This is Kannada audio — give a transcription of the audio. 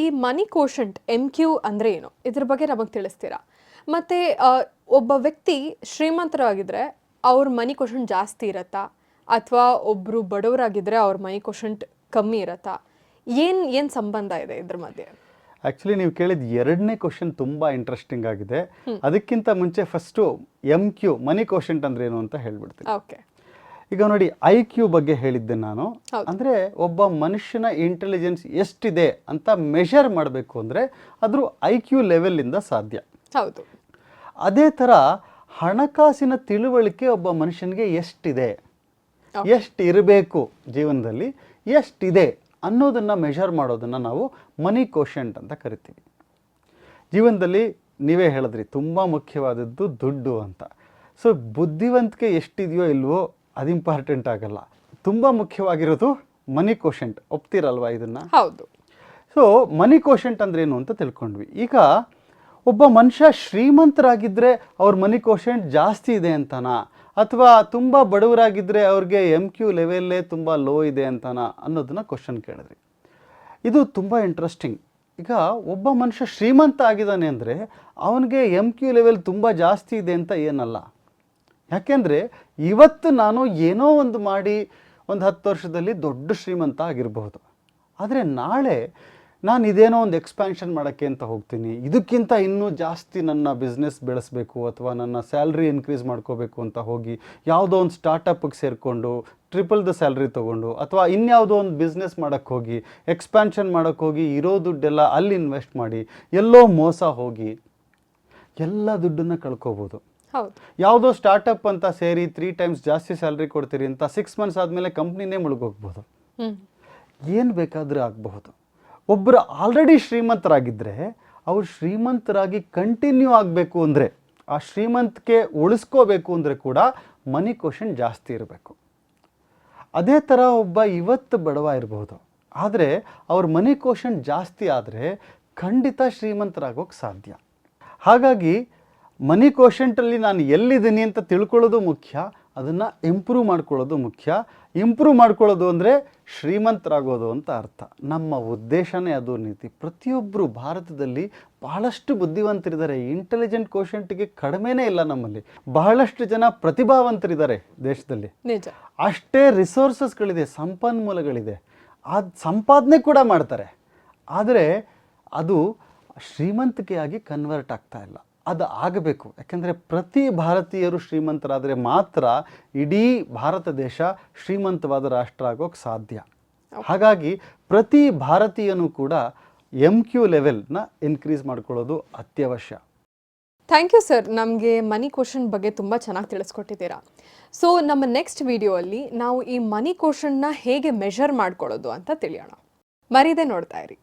ಈ ಮನಿ ಕೋಶಂಟ್ ಎಂ ಕ್ಯೂ ಅಂದರೆ ಏನು? ಇದ್ರ ಬಗ್ಗೆ ನಮಗೆ ತಿಳಿಸ್ತೀರಾ? ಮತ್ತು ಒಬ್ಬ ವ್ಯಕ್ತಿ ಶ್ರೀಮಂತರಾಗಿದ್ದರೆ ಅವ್ರ ಮನಿ ಕೋಶಂಟ್ ಜಾಸ್ತಿ ಇರತ್ತಾ? ಅಥವಾ ಒಬ್ಬರು ಬಡವರಾಗಿದ್ದರೆ ಅವ್ರ ಮನಿ ಕೋಶಂಟ್ ಕಮ್ಮಿ ಇರತ್ತಾ? ಏನು ಏನು ಸಂಬಂಧ ಇದೆ ಇದ್ರ ಮಧ್ಯೆ? ಆ್ಯಕ್ಚುಲಿ ನೀವು ಕೇಳಿದ ಎರಡನೇ ಕ್ವಶನ್ ತುಂಬ ಇಂಟ್ರೆಸ್ಟಿಂಗ್ ಆಗಿದೆ. ಅದಕ್ಕಿಂತ ಮುಂಚೆ first M Q money quotient ಅಂದ್ರೆ ಏನು ಅಂತ ಹೇಳ್ಬಿಡ್ತೀನಿ. ಓಕೆ ಈಗ ನೋಡಿ ಐ ಕ್ಯೂ ಬಗ್ಗೆ ಹೇಳಿದ್ದೆ ನಾನು. ಅಂದ್ರೆ ಒಬ್ಬ ಮನುಷ್ಯನ ಇಂಟೆಲಿಜೆನ್ಸ್ ಎಷ್ಟಿದೆ ಅಂತ ಮೆಷರ್ ಮಾಡಬೇಕು ಅಂದರೆ ಅದ್ರ ಐ ಕ್ಯೂ ಇಂದ ಸಾಧ್ಯ. ಹೌದು. ಅದೇ ಥರ ಹಣಕಾಸಿನ ತಿಳುವಳಿಕೆ ಒಬ್ಬ ಮನುಷ್ಯನಿಗೆ ಎಷ್ಟಿದೆ? ಎಷ್ಟು ಇರಬೇಕು ಜೀವನದಲ್ಲಿ? ಎಷ್ಟಿದೆ ಅನ್ನೋದನ್ನು ಮೆಷರ್ ಮಾಡೋದನ್ನು ನಾವು ಮನಿ ಕೋಶಂಟ್ ಅಂತ ಕರಿತೀವಿ. ಜೀವನದಲ್ಲಿ ನೀವೇ ಹೇಳಿದ್ರಿ ತುಂಬ ಮುಖ್ಯವಾದದ್ದು ದುಡ್ಡು ಅಂತ. ಸೊ ಬುದ್ಧಿವಂತಿಕೆ ಎಷ್ಟಿದೆಯೋ ಇಲ್ವೋ ಅದು ಇಂಪಾರ್ಟೆಂಟ್ ಆಗಲ್ಲ. ತುಂಬ ಮುಖ್ಯವಾಗಿರೋದು ಮನಿ ಕೋಶೆಂಟ್ ಒಪ್ತಿರಲ್ವಾ ಇದನ್ನು? ಹೌದು. ಸೊ ಮನಿ ಕೋಶೆಂಟ್ ಅಂದ್ರೆ ಏನು ಅಂತ ತಿಳ್ಕೊಂಡ್ವಿ. ಈಗ ಒಬ್ಬ ಮನುಷ್ಯ ಶ್ರೀಮಂತರಾಗಿದ್ದರೆ ಅವ್ರ ಮನಿ ಕೋಶೆಂಟ್ ಜಾಸ್ತಿ ಇದೆ ಅಂತನಾ? ಅಥವಾ ತುಂಬ ಬಡವರಾಗಿದ್ದರೆ ಅವ್ರಿಗೆ ಎಂ ಕ್ಯೂ ಲೆವೆಲ್ಲೇ ತುಂಬ ಲೋ ಇದೆ ಅಂತನಾ? ಅನ್ನೋದನ್ನ ಕ್ವಶನ್ ಕೇಳಿದ್ರಿ ಇದು ತುಂಬ ಇಂಟ್ರೆಸ್ಟಿಂಗ್ ಈಗ ಒಬ್ಬ ಮನುಷ್ಯ ಶ್ರೀಮಂತ ಆಗಿದ್ದಾನೆ ಅಂದರೆ ಅವನಿಗೆ ಎಂ ಕ್ಯೂ ಲೆವೆಲ್ ತುಂಬ ಜಾಸ್ತಿ ಇದೆ ಅಂತ ಏನಲ್ಲ. ಯಾಕೆಂದರೆ ಇವತ್ತು ನಾನು ಏನೋ ಒಂದು ಮಾಡಿ ಒಂದು ಹತ್ತು ವರ್ಷದಲ್ಲಿ ದೊಡ್ಡ ಶ್ರೀಮಂತ ಆಗಿರಬಹುದು. ಆದರೆ ನಾಳೆ ನಾನು ಇದೇನೋ ಒಂದು ಎಕ್ಸ್ಪ್ಯಾನ್ಷನ್ ಮಾಡೋಕ್ಕೆ ಅಂತ ಹೋಗ್ತೀನಿ. ಇದಕ್ಕಿಂತ ಇನ್ನೂ ಜಾಸ್ತಿ ನನ್ನ ಬಿಸ್ನೆಸ್ ಬೆಳೆಸಬೇಕು ಅಥವಾ ನನ್ನ ಸ್ಯಾಲ್ರಿ ಇನ್ಕ್ರೀಸ್ ಮಾಡ್ಕೋಬೇಕು ಅಂತ ಹೋಗಿ ಯಾವುದೋ ಒಂದು ಸ್ಟಾರ್ಟಪ್ಗೆ ಸೇರಿಕೊಂಡು ಟ್ರಿಪಲ್ ದ ಸ್ಯಾಲ್ರಿ ತೊಗೊಂಡು ಅಥವಾ ಇನ್ಯಾವುದೋ ಒಂದು ಬಿಸ್ನೆಸ್ ಮಾಡೋಕ್ಕೆ ಹೋಗಿ ಎಕ್ಸ್ಪ್ಯಾನ್ಷನ್ ಮಾಡೋಕ್ಕೆ ಹೋಗಿ ಇರೋ ದುಡ್ಡೆಲ್ಲ ಅಲ್ಲಿ ಇನ್ವೆಸ್ಟ್ ಮಾಡಿ ಎಲ್ಲೋ ಮೋಸ ಹೋಗಿ ಎಲ್ಲ ದುಡ್ಡನ್ನು ಕಳ್ಕೊಬೋದು. ಯಾವುದೋ ಸ್ಟಾರ್ಟಪ್ ಅಂತ ಸೇರಿ ತ್ರೀ ಟೈಮ್ಸ್ ಜಾಸ್ತಿ ಸ್ಯಾಲ್ರಿ ಕೊಡ್ತೀರಿ ಅಂತ ಸಿಕ್ಸ್ ಮಂತ್ಸ್ ಆದಮೇಲೆ ಕಂಪ್ನಿನೇ ಮುಳುಗೋಗ್ಬೋದು. ಏನು ಬೇಕಾದರೂ ಆಗಬಹುದು. ಒಬ್ಬರು ಆಲ್ರೆಡಿ ಶ್ರೀಮಂತರಾಗಿದ್ದರೆ ಅವ್ರು ಶ್ರೀಮಂತರಾಗಿ ಕಂಟಿನ್ಯೂ ಆಗಬೇಕು ಅಂದರೆ ಆ ಶ್ರೀಮಂತಕ್ಕೆ ಉಳಿಸ್ಕೋಬೇಕು ಅಂದರೆ ಕೂಡ ಮನಿ ಕ್ವಶನ್ ಜಾಸ್ತಿ ಇರಬೇಕು. ಅದೇ ಥರ ಒಬ್ಬ ಇವತ್ತು ಬಡವ ಇರಬಹುದು ಆದರೆ ಅವ್ರ ಮನಿ ಕ್ವಶನ್ ಜಾಸ್ತಿ ಆದರೆ ಖಂಡಿತ ಶ್ರೀಮಂತರಾಗೋಕ್ಕೆ ಸಾಧ್ಯ. ಹಾಗಾಗಿ ಮನಿ ಕೋಶೆಂಟಲ್ಲಿ ನಾನು ಎಲ್ಲಿದ್ದೀನಿ ಅಂತ ತಿಳ್ಕೊಳ್ಳೋದು ಮುಖ್ಯ ಅದನ್ನು ಇಂಪ್ರೂವ್ ಮಾಡ್ಕೊಳ್ಳೋದು ಮುಖ್ಯ. ಇಂಪ್ರೂವ್ ಮಾಡ್ಕೊಳ್ಳೋದು ಅಂದರೆ ಶ್ರೀಮಂತರಾಗೋದು ಅಂತ ಅರ್ಥ. ನಮ್ಮ ಉದ್ದೇಶನೇ ಅದು ನೀತಿ. ಪ್ರತಿಯೊಬ್ಬರು ಭಾರತದಲ್ಲಿ ಬಹಳಷ್ಟು ಬುದ್ಧಿವಂತರಿದ್ದಾರೆ. ಇಂಟೆಲಿಜೆಂಟ್ ಕೋಶೆಂಟ್ಗೆ ಕಡಿಮೆನೇ ಇಲ್ಲ ನಮ್ಮಲ್ಲಿ. ಬಹಳಷ್ಟು ಜನ ಪ್ರತಿಭಾವಂತರಿದ್ದಾರೆ ದೇಶದಲ್ಲಿ. ನಿಜ. ಅಷ್ಟೇ ರಿಸೋರ್ಸಸ್ಗಳಿದೆ ಸಂಪನ್ಮೂಲಗಳಿದೆ. ಅದು ಸಂಪಾದನೆ ಕೂಡ ಮಾಡ್ತಾರೆ. ಆದರೆ ಅದು ಶ್ರೀಮಂತಿಕೆಯಾಗಿ ಕನ್ವರ್ಟ್ ಆಗ್ತಾ ಇಲ್ಲ. ಅದು ಆಗಬೇಕು. ಯಾಕೆಂದರೆ ಪ್ರತಿ ಭಾರತೀಯರು ಶ್ರೀಮಂತರಾದರೆ ಮಾತ್ರ ಇಡೀ ಭಾರತ ದೇಶ ಶ್ರೀಮಂತವಾದ ರಾಷ್ಟ್ರ ಆಗೋಕ್ಕೆ ಸಾಧ್ಯ. ಹಾಗಾಗಿ ಪ್ರತಿ ಭಾರತೀಯನೂ ಕೂಡ ಎಂ ಕ್ಯೂ ಲೆವೆಲ್ನ ಇನ್ಕ್ರೀಸ್ ಮಾಡ್ಕೊಳ್ಳೋದು ಅತ್ಯವಶ್ಯ. ಥ್ಯಾಂಕ್ ಯು ಸರ್ ನಮಗೆ ಮನಿ ಕ್ವಶನ್ ಬಗ್ಗೆ ತುಂಬ ಚೆನ್ನಾಗಿ ತಿಳಿಸ್ಕೊಟ್ಟಿದ್ದೀರಾ. ಸೊ ನಮ್ಮ ನೆಕ್ಸ್ಟ್ ವಿಡಿಯೋಲ್ಲಿ ನಾವು ಈ ಮನಿ ಕ್ವಶನ್ನ ಹೇಗೆ ಮೆಷರ್ ಮಾಡ್ಕೊಳ್ಳೋದು ಅಂತ ತಿಳಿಯೋಣ. ಮರೀದೆ ನೋಡ್ತಾ ಇರಿ.